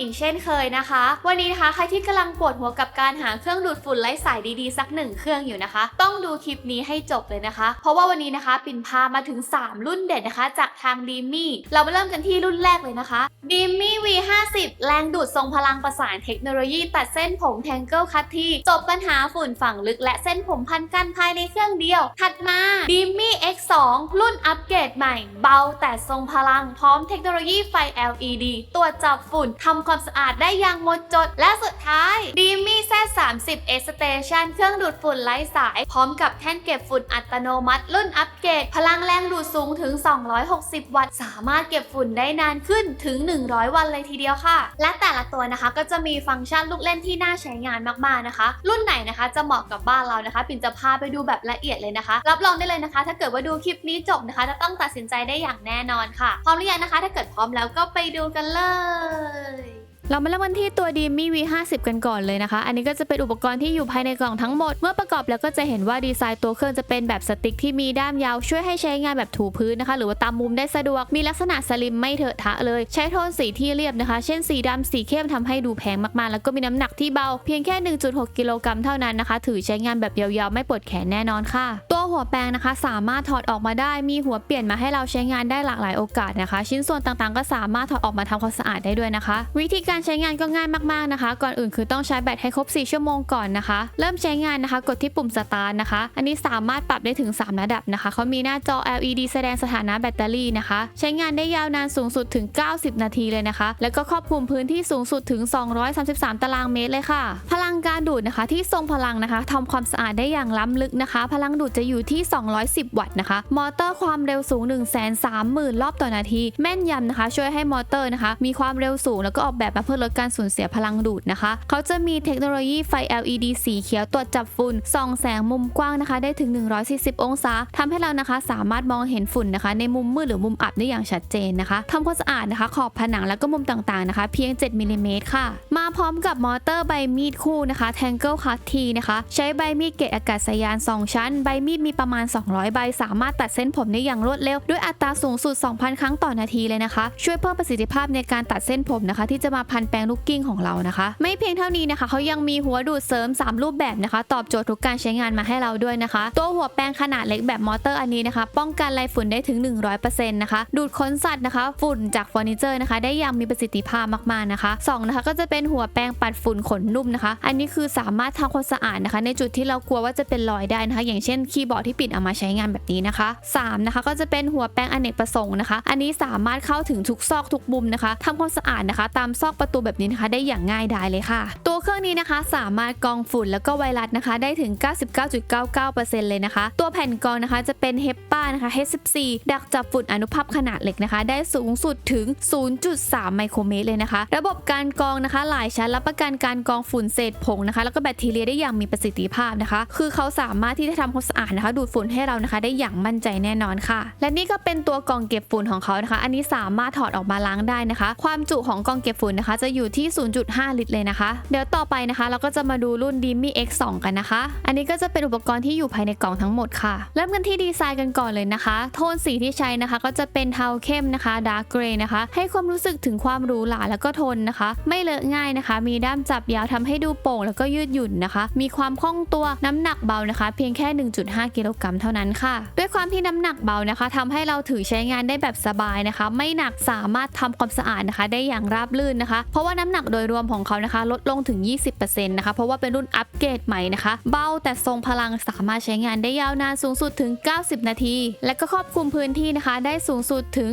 นอีกเช่นเคยนะคะ วันนี้นะคะใครที่กำลังปวดหัวกับการหาเครื่องดูดฝุ่นไร้สายดีๆ สักหนึ่งเครื่องอยู่นะคะ ต้องดูคลิปนี้ให้จบเลยนะคะ เพราะว่าวันนี้นะคะปิ่นพามาถึง 3 รุ่นเด็ดนะคะ จากทางดีมี่เรามาเริ่มกันที่รุ่นแรกเลยนะคะดีมี่ V50 แรงดูดทรงพลังประสานเทคโนโลยีตัดเส้นผมแทงเกิลคัตที่จบปัญหาฝุ่นฝังลึกและเส้นผมพันกันภายในเครื่องเดียว ถัดมาดีมี่ X2 รุ่นอัปเกรดใหม่ เบาแต่ทรงพลังพร้อมเทคโนโลยีไฟ LED ตรวจจับฝุ่นทำความสะอาดได้อย่างหมดจด และสุดท้ายดีมี่ Z30 S Station เครื่องดูดฝุ่นไร้สาย พร้อมกับแท่นเก็บฝุ่นอัตโนมัติ รุ่นอัปเกรด พลังแรงดูดสูงถึง 260 วัตต์ สามารถเก็บฝุ่นได้นานขึ้นถึง 100 วันเลยทีเดียวค่ะ และแต่ละตัวนะคะก็จะมีฟังก์ชันลูกเล่นที่น่าใช้งานมากๆนะคะ รุ่นไหนนะคะจะเหมาะกับบ้านเรานะคะ ปิ่นจะพาไปดูแบบละเอียดเลยนะคะ รับรองได้เลยนะคะ ถ้าเกิดว่าดูคลิปนี้จบนะคะ จะต้องตัดสินใจได้อย่างแน่นอนค่ะ พร้อมหรือยังนะคะ ถ้าเกิดพร้อมแล้วก็ไปดูกันเลย เรามาเริ่มกันที่ตัวดีมี่ V50 กันก่อนเลยนะคะ อันนี้ก็จะเป็นอุปกรณ์ที่อยู่ภายในกล่องทั้งหมด เมื่อประกอบแล้วก็จะเห็นว่าดีไซน์ตัวเครื่องจะเป็นแบบสติ๊กที่มีด้ามยาวช่วยให้ใช้งานแบบถูพื้นนะคะ หรือว่าตามมุมได้สะดวก มีลักษณะสลิมไม่เถอะทะเลย ใช้โทนสีที่เรียบนะคะ เช่นสีดำสีเข้มทำให้ดูแพงมากๆ แล้วก็มีน้ำหนักที่เบา เพียงแค่ 1.6 กิโลกรัมเท่านั้นนะคะ ถือใช้งานแบบยาวๆ ไม่ปวดแขนแน่นอนค่ะ ตัวหัวแปรงนะคะ สามารถถอดออกมาได้ มีหัวเปลี่ยนมาให้เราใช้งานได้หลากหลายโอกาสนะคะ ชิ้นส่วนต่างๆ ก็สามารถถอดออกมาทำความสะอาดได้ด้วยนะคะ วิธีการใช้งานก็ง่ายมากๆนะคะ ก่อนอื่นคือต้องใช้แบตให้ครบ 4 ชั่วโมงก่อนนะคะ เริ่มใช้งานนะคะ กดที่ปุ่มสตาร์ทนะคะ อันนี้สามารถปรับได้ถึง 3 ระดับนะคะเขามีหน้าจอ LED แสดงสถานะแบตเตอรี่นะคะ ใช้งานได้ยาวนานสูงสุดถึง 90 นาทีเลยนะคะ แล้วก็ครอบคลุมพื้นที่สูงสุดถึง 233 ตารางเมตรเลยค่ะ พลังการดูดนะคะ ที่ทรงพลังนะคะทำความสะอาดได้อย่างล้ำลึกนะคะ พลังดูดจะอยู่ที่ 210 วัตต์นะคะ มอเตอร์ความเร็วสูง 1 3 0 0 0 0 รอบต่อนาที แม่นยำนะคะ ช่วยให้มอเตอร์นะคะ มีความเร็วสูงแล้วก็ออกแบบมาเพื่อลดการสูญเสียพลังดูดนะคะ เขาจะมีเทคโนโลยีไฟ LED สีเขียวตรวจจับฝุ่นส่องแสงมุมกว้างนะคะ ได้ถึง 140 องศาทำให้เรานะคะ สามารถมองเห็นฝุ่นนะคะ ในมุมมืดหรือมุมอับได้อย่างชัดเจนนะคะทำความสะอาดนะคะ ขอบผนังแล้วก็มุมต่างๆนะคะ เพียง 7มิลลิเมตรค่ะ มาพร้อมกับมอเตอร์ใบมีดคู่นะคะ Tangle Cut T นะคะ ใช้ใบมีดเกรดอากาศยาน 2 ชั้น ใบมีดมีประมาณ 200 ใบ สามารถตัดเส้นผมได้อย่างรวดเร็ว ด้วยอัตราสูงสุด 2,000 ครั้งต่อนาทีเลยนะคะ ช่วยเพิ่มประสิทธิภาพในการตัดเส้นผมนะคะ ที่จะมาพันแปลงลูกกิ้งของเรานะคะ ไม่เพียงเท่านี้นะคะเขายังมีหัวดูดเสริม 3 รูปแบบนะคะ ตอบโจทย์ทุกการใช้งานมาให้เราด้วยนะคะ ตัวหัวแปรงขนาดเล็กแบบมอเตอร์อันนี้นะคะ ป้องกันไรฝุ่นได้ถึง 100%นะคะดูดขนสัตว์นะคะ ฝุ่นจากเฟอร์นิเจอร์นะคะ ได้อย่างมีประสิทธิภาพมากๆนะคะสองนะคะก็จะเป็นหัวแปรงปัดฝุ่นขนนุ่มนะคะ อันนี้คือสามารถทำความสะอาดนะคะ ในจุดที่เรากลัวว่าจะเป็นรอยได้นะคะ อย่างเช่นคีย์บอร์ดที่ปิดเอามาใช้งานแบบนี้นะคะสามนะคะก็จะเป็นหัวแปรงอเนกประสงค์นะคะ อันนี้สามารถเข้าถึงทุกซอกทุกมุมนะคะทำความสะอาดนะคะ ตามซอกประตูแบบนี้นะคะ ได้อย่างง่ายดายเลยค่ะ ตัวเครื่องนี้นะคะ สามารถกรองฝุ่นแล้วก็ไวรัสนะคะ ได้ถึง 99.99%เลยนะคะ ตัวแผ่นกรองนะคะจะเป็นเฮปป้านะคะ H14 ดักจับฝุ่นอนุภาคขนาดเล็กนะคะ ได้สูงสุดถึง 0.3 ไมโครเมตรเลยนะคะ ระบบการกรองนะคะ หลายชั้นรับประกันการกรองฝุ่นเศษผงนะคะ แล้วก็แบคทีเรียได้อย่างมีประสิทธิภาพนะคะ คือเขาสามารถที่จะทำความสะอาดนะคะ ดูดฝุ่นให้เรานะคะ ได้อย่างมั่นใจแน่นอนค่ะ และนี่ก็เป็นตัวกรองเก็บฝุ่นของเขานะคะ อันนี้สามารถถอดออกมาล้างได้นะคะ ความจุของกรองเก็บฝุ่นนะคะจะอยู่ที่ 0.5 ลิตรเลยนะคะ เดี๋ยวต่อไปนะคะ เราก็จะมาดูรุ่น d i m i X2 กันนะคะ อันนี้ก็จะเป็นอุปกรณ์ที่อยู่ภายในกล่องทั้งหมดค่ะ เริ่มกันที่ดีไซน์กันก่อนเลยนะคะ โทนสีที่ใช้นะคะ ก็จะเป็นเทาเข้มนะคะดาร์กเกรย์นะคะ ให้ความรู้สึกถึงความหรูหราแล้วก็ทนนะคะ ไม่เลอะง่ายนะคะ มีด้ามจับยาวทำให้ดูโป่งแล้วก็ยืดหยุ่นนะคะ มีความคล่องตัวน้ำหนักเบานะคะ เพียงแค่ 1.5 กิโลกรัมเท่านั้นค่ะ ด้วยความที่น้ำหนักเบานะคะทำให้เราถือใช้งานได้แบบสบายนะคะ ไม่หนักสามารถทำความสะอาดนะคะ ได้อย่างราบรื่นนะคะเพราะว่าน้ำหนักโดยรวมของเขานะคะ ลดลงถึง 20%นะคะ เพราะว่าเป็นรุ่นอัปเกรดใหม่นะคะ เบาแต่ทรงพลังสามารถใช้งานได้ยาวนานสูงสุดถึง 90 นาที และก็ครอบคลุมพื้นที่นะคะ ได้สูงสุดถึง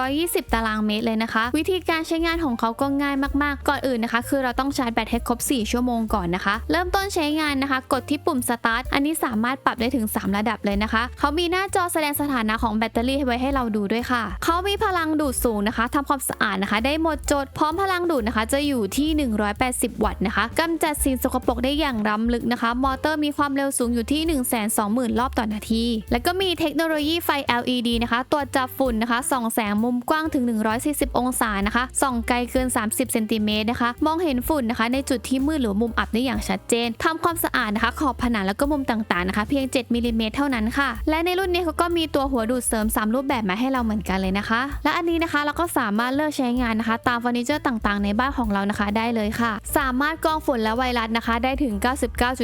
220 ตารางเมตรเลยนะคะ วิธีการใช้งานของเขาก็ง่ายมากๆ ก่อนอื่นนะคะ คือเราต้องชาร์จแบตให้ครบ 4 ชั่วโมงก่อนนะคะ เริ่มต้นใช้งานนะคะ กดที่ปุ่ม start อันนี้สามารถปรับได้ถึง 3 ระดับเลยนะคะเขามีหน้าจอแสดงสถานะของแบตเตอรี่ไว้ให้เราดูด้วยค่ะเขามีพลังดูดสูงนะคะทำความสะอาดนะคะ ได้หมดจดพร้อมพลังดูดนะคะ จะอยู่ที่ 180 วัตต์นะคะกำจัดสิ่งสกปรกได้อย่างล้ำลึกนะคะ มอเตอร์มีความเร็วสูงอยู่ที่ 120,000 รอบต่อนาที แล้วก็มีเทคโนโลยีไฟ LED นะคะตรวจจับฝุ่นนะคะส่องแสงมุมกว้างถึง 140 องศานะคะส่องไกลเกิน 30 เซนติเมตรนะคะ มองเห็นฝุ่นนะคะ ในจุดที่มืดหรือมุมอับได้อย่างชัดเจนทำความสะอาดนะคะ ขอบผนังแล้วก็มุมต่างๆนะคะ เพียง 7มิลลิเมตรเท่านั้นค่ะ และในรุ่นนี้เขาก็มีตัวหัวดูดเสริม 3 รูปแบบมาให้เราเหมือนกันเลยนะคะ และอันนี้นะคะเราก็สามารถเลือกใช้งานนะคะ ตามเฟอร์นิเจอร์ต่างๆ ในบ้านของเรานะคะได้เลยค่ะ สามารถกรองฝุ่นและไวรัสนะคะ ได้ถึง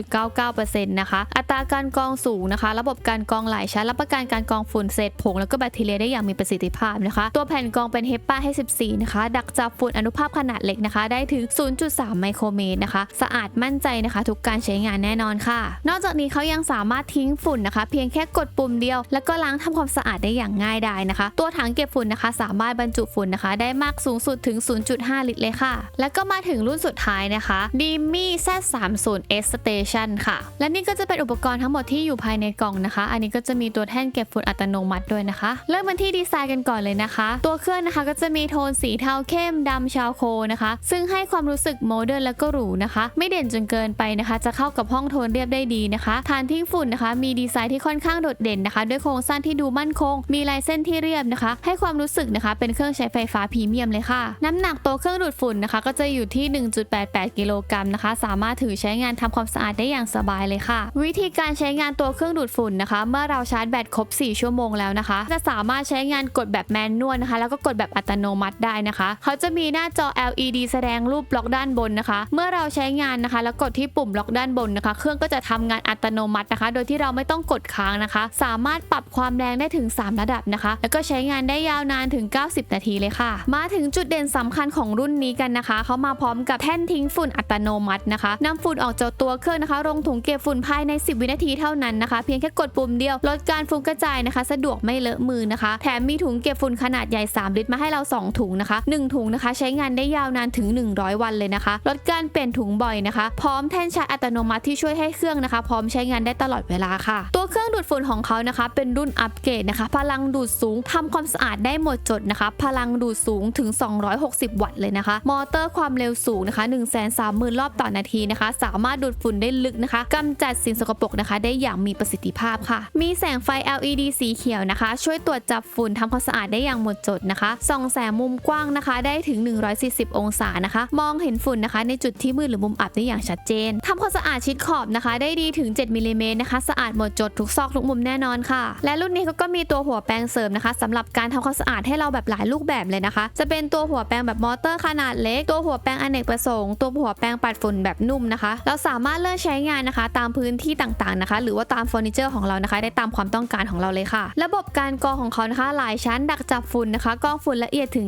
99.99%นะคะ อัตราการกรองสูงนะคะ ระบบการกรองหลายชั้นรับประกันการกรองฝุ่นเศษผงแล้วก็แบคทีเรียได้อย่างมีประสิทธิภาพนะคะ ตัวแผ่นกรองเป็นเฮปปาให้ 14 นะคะ ดักจับฝุ่นอนุภาพขนาดเล็กนะคะ ได้ถึง 0.3 ไมโครเมตรนะคะ สะอาดมั่นใจนะคะ ทุกการใช้งานแน่นอนค่ะ นอกจากนี้เขายังสามารถทิ้งฝุ่นนะคะ เพียงแค่กดปุ่มเดียว แล้วก็ล้างทำความสะอาดได้อย่างง่ายดายนะคะ ตัวถังเก็บฝุ่นนะคะ สามารถบรรจุฝุ่นนะคะ ได้มากสูงสุดถึง 0.5 ลิตรเลยค่ะ แล้วก็มาถึงรุ่นสุดท้ายนะคะ d i m m y Z30S Station ค่ะ และนี่ก็จะเป็นอุปกรณ์ทั้งหมดที่อยู่ภายในกล่องนะคะ อันนี้ก็จะมีตัวแท่นเก็บฝุ่นอัตโนมัติด้วยนะคะ เริ่มกันที่ดีไซน์กันก่อนเลยนะคะ ตัวเครื่องนะคะก็จะมีโทนสีเทาเข้มดำชาวโคนะคะ ซึ่งให้ความรู้สึกโมเดิร์นแล้วก็หรูนะคะ ไม่เด่นจนเกินไปนะคะ จะเข้ากับห้องโทนเรียบได้ดีนะคะฐานทิ้งฝุ่นนะคะ มีดีไซน์ที่ค่อนข้างโดดเด่นนะคะ ด้วยโครงสร้างที่ดูมั่นคง มีลายเส้นที่เรียบนะคะ ให้ความรู้สึกนะคะ เป็นเครื่องใช้ไฟฟ้าพรีเมียมเลยค่ะ น้ำหนักตัวเครื่องดูดฝุ่นนะคะ ก็จะอยู่ที่ 1.88 กิโลกรัมนะคะ สามารถถือใช้งานทำความสะอาดได้อย่างสบายเลยค่ะ วิธีการใช้งานตัวเครื่องดูดฝุ่นนะคะ เมื่อเราชาร์จแบตครบ 4 ชั่วโมงแล้วนะคะ จะสามารถใช้งานกดแบบแมนนวลนะคะ แล้วก็กดแบบอัตโนมัติได้นะคะ เขาจะมีหน้าจอ LED แสดงรูปบล็อกด้านบนนะคะ เมื่อเราใช้งานนะคะ แล้วกดที่ปุ่มล็อกด้านบนนะคะ เครื่องก็จะทำงานอัตโนมัตินะคะ โดยที่เราไม่ต้องกดค้างนะคะ สามารถปรับความแรงได้ถึง 3 ระดับนะคะ แล้วก็ใช้งานได้ยาวนานถึง 90 นาทีเลยค่ะ มาถึงจุดเด่นสำคัญของรุ่นนี้กันนะคะเขามาพร้อมกับแท่นทิ้งฝุ่นอัตโนมัตินะคะนำฝุ่นออกจากตัวเครื่องนะคะ ลงถุงเก็บฝุ่นภายใน 10 วินาทีเท่านั้นนะคะ เพียงแค่กดปุ่มเดียวลดการฟุ้งกระจายนะคะ สะดวกไม่เลอะมือนะคะ แถมมีถุงเก็บฝุ่นขนาดใหญ่ 3 ลิตรมาให้เรา 2 ถุงนะคะ 1 ถุงนะคะ ใช้งานได้ยาวนานถึง 100 วันเลยนะคะ ลดการเปลี่ยนถุงบ่อยนะคะ พร้อมแท่นชาร์จอัตโนมัติที่ช่วยให้เครื่องนะคะ พร้อมใช้งานได้ตลอดเวลาค่ะ ตัวเครื่องดูดฝุ่นของเขานะคะ เป็นรุ่นอัปเกรดนะคะ พลังดูดสูงทำความสะอาดได้หมดจดนะคะ พลังดูดสูงถึง 260 วัตต์เลยนะคะมอเตอร์ความเร็วสูงนะคะ1 3 0 0 0 0 รอบต่อนาทีนะคะ สามารถดูดฝุ่นได้ลึกนะคะกำจัดสิ่งสกปรกนะคะ ได้อย่างมีประสิทธิภาพค่ะ มีแสงไฟ LED สีเขียวนะคะ ช่วยตรวจจับฝุ่นทำความสะอาดได้อย่างหมดจดนะคะส่องแสงมุมกว้างนะคะ ได้ถึง 140 องศานะคะ มองเห็นฝุ่นนะคะ ในจุดที่มืดหรือมุมอับได้อย่างชัดเจนทำความสะอาดชิดขอบนะคะ ได้ดีถึง 7มิลลิเมตรนะคะสะอาดหมดจดทุกซอกทุกมุมแน่นอนค่ะ และรุ่นนี้เขาก็มีตัวหัวแปรงเสริมนะคะสำหรับการทำความสะอาดให้เราแบบหลายรูปแบบเลยนะคะ จะเป็นตัวหัวแปรงแบบมอเตอร์ขนนาดเล็ก ตัวหัวแปรงอเนกประสงค์ ตัวหัวแปรงปัดฝุ่นแบบนุ่มนะคะ เราสามารถเลือกใช้งานนะคะ ตามพื้นที่ต่างๆนะคะ หรือว่าตามเฟอร์นิเจอร์ของเรานะคะ ได้ตามความต้องการของเราเลยค่ะ ระบบการกรองของเขานะคะ หลายชั้นดักจับฝุ่นนะคะกรองฝุ่นละเอียดถึง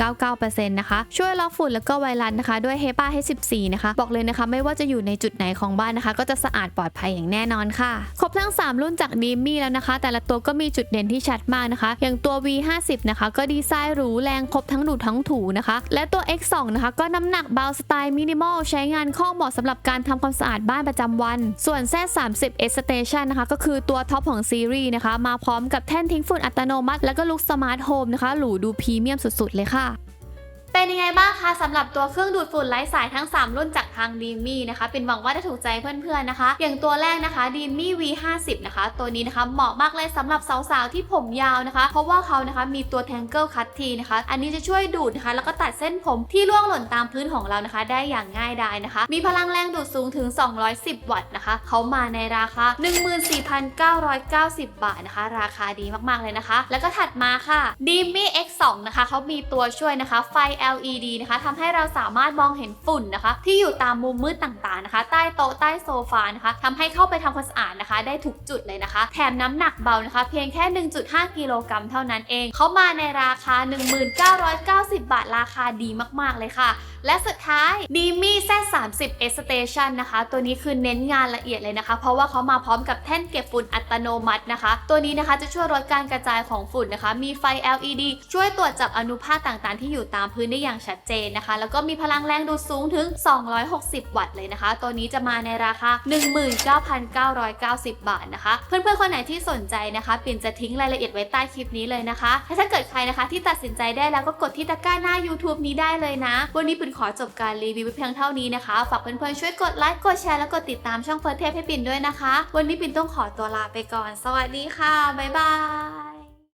99.99%นะคะช่วยล็อกฝุ่นแล้วก็ไวรัสนะคะ ด้วย HEPA H14 นะคะ บอกเลยนะคะ ไม่ว่าจะอยู่ในจุดไหนของบ้านนะคะ ก็จะสะอาดปลอดภัยอย่างแน่นอนค่ะ ครบทั้ง 3 รุ่นจากดีมี่แล้วนะคะ แต่ละตัวก็มีจุดเด่นที่ชัดมากนะคะ อย่างตัว V50 นะคะ ก็ดีไซน์หรูแรงครบทั้งดูดทั้งถูนะคะ และและตัว X2 นะคะก็น้ำหนักเบาสไตล์มินิมอลใช้งานคล่องเหมาะสำหรับการทำความสะอาดบ้านประจำวัน ส่วน Z30S Station นะคะก็คือตัวท็อปของซีรีส์นะคะมาพร้อมกับแท่นทิ้งฝุ่นอัตโนมัติ และก็ลุคสมาร์ทโฮมนะคะหรูดูพรีเมียมสุดๆเลยค่ะ เป็นยังไงบ้างคะสำหรับตัวเครื่องดูดฝุ่นไร้สายทั้ง 3 รุ่นจากทางดีมี่นะคะเป็นหวังว่าจะถูกใจเพื่อนๆนะคะ อย่างตัวแรกนะคะดีมี่ V50 นะคะ ตัวนี้นะคะเหมาะมากเลยสำหรับสาวๆที่ผมยาวนะคะ เพราะว่าเขานะคะมีตัว Tangle Cut T นะคะ อันนี้จะช่วยดูดนะคะ แล้วก็ตัดเส้นผมที่ร่วงหล่นตามพื้นของเรานะคะ ได้อย่างง่ายดายนะคะ มีพลังแรงดูดสูงถึง 210 วัตต์นะคะเขามาในราคา 14,990 บาทนะคะ ราคาดีมากๆเลยนะคะ แล้วก็ถัดมาค่ะ d i m m y X2 นะคะเขามีตัวช่วยนะคะไฟ LED นะคะทำให้เราสามารถมองเห็นฝุ่นนะคะ ที่อยู่ตามมุมมืดต่างๆนะคะ ใต้โต๊ะใต้โซฟานะคะทำให้เข้าไปทำความสะอาดนะคะ ได้ทุกจุดเลยนะคะ แถมน้ำหนักเบานะคะ เพียงแค่ 1.5 กิโลกรัมเท่านั้นเองเขามาในราคา 1990 บาทราคาดีมากๆเลยค่ะ และสุดท้าย d i m m y Z30S Station นะคะ ตัวนี้คือเน้นงานละเอียดเลยนะคะ เพราะว่าเขามาพร้อมกับแท่นเก็บฝุ่นอัตโนมัตินะคะ ตัวนี้นะคะจะช่วยลดการกระจายของฝุ่นนะคะ มีไฟ LED ช่วยตรวจจับอนุภาคต่างๆ ที่อยู่ตามพื้นได้อย่างชัดเจนนะคะ แล้วก็มีพลังแรงดูดสูงถึง 260 วัตต์เลยนะคะ ตัวนี้จะมาในราคา 19,990 บาทนะคะ เพื่อนๆคนไหนที่สนใจนะคะปิ่นจะทิ้งรายละเอียดไว้ใต้คลิปนี้เลยนะคะถ้าเกิดใครนะคะที่ตัดสินใจได้แล้วก็กดที่ตะกร้าหน้า YouTube นี้ได้เลยนะ วันนี้ปิ่นขอจบการรีวิวเพียงเท่านี้นะคะ ฝากเพื่อนๆช่วยกดไลค์กดแชร์แล้วกดติดตามช่องเฟิร์สเทปให้ปิ่นด้วยนะคะ วันนี้ปิ่นต้องขอตัวลาไปก่อน สวัสดีค่ะบ๊ายบาย